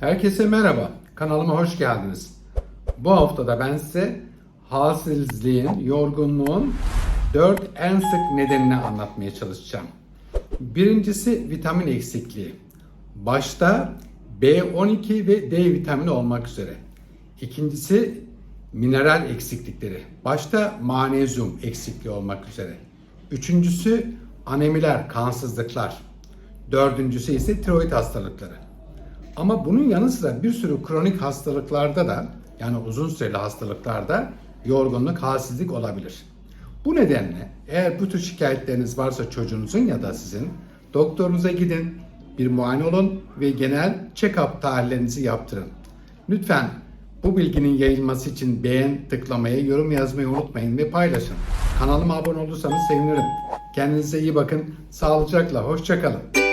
Herkese merhaba. Kanalıma hoş geldiniz. Bu haftada ben size halsizliğin, yorgunluğun 4 en sık nedenini anlatmaya çalışacağım. Birincisi vitamin eksikliği. Başta B12 ve D vitamini olmak üzere. İkincisi mineral eksiklikleri. Başta manezyum eksikliği olmak üzere. Üçüncüsü anemiler, kansızlıklar. Dördüncüsü ise tiroid hastalıkları. Ama bunun yanı sıra bir sürü kronik hastalıklarda da yani uzun süreli hastalıklarda yorgunluk, halsizlik olabilir. Bu nedenle eğer bu tür şikayetleriniz varsa çocuğunuzun ya da sizin doktorunuza gidin, bir muayene olun ve genel check-up tahlillerinizi yaptırın. Lütfen bu bilginin yayılması için beğen, tıklamayı, yorum yazmayı unutmayın ve paylaşın. Kanalıma abone olursanız sevinirim. Kendinize iyi bakın. Sağlıcakla, hoşçakalın.